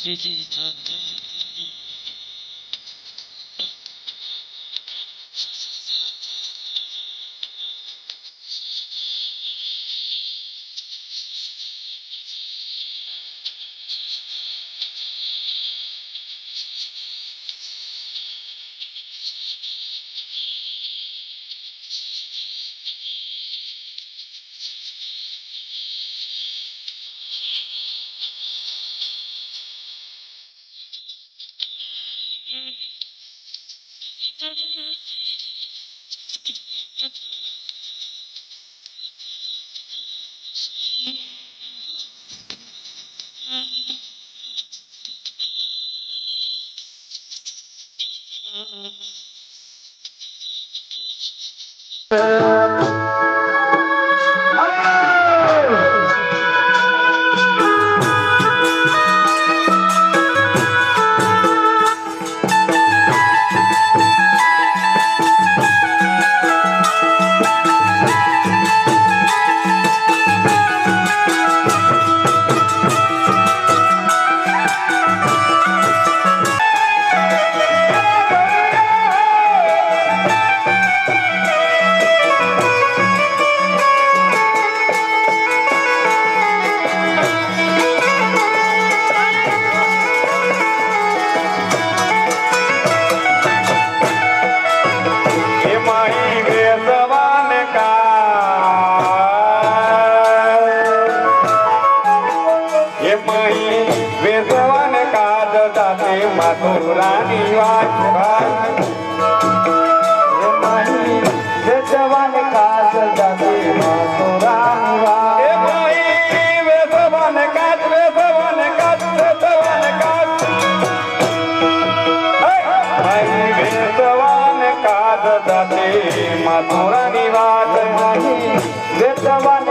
谢谢你曾 Давай.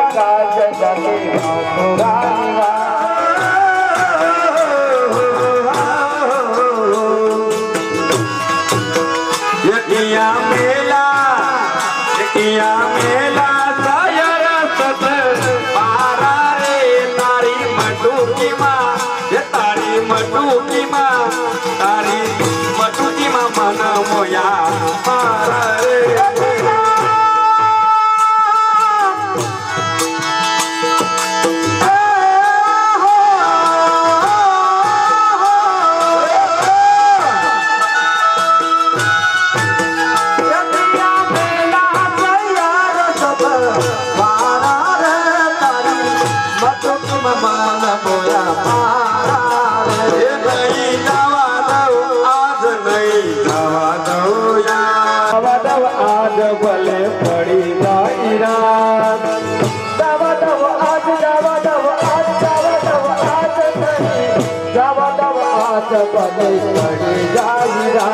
हरिराम जावा जाव आज जावा जाव आज जावा जाव आज जावा जाव आज बदल जाविरा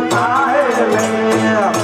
सुन साहेब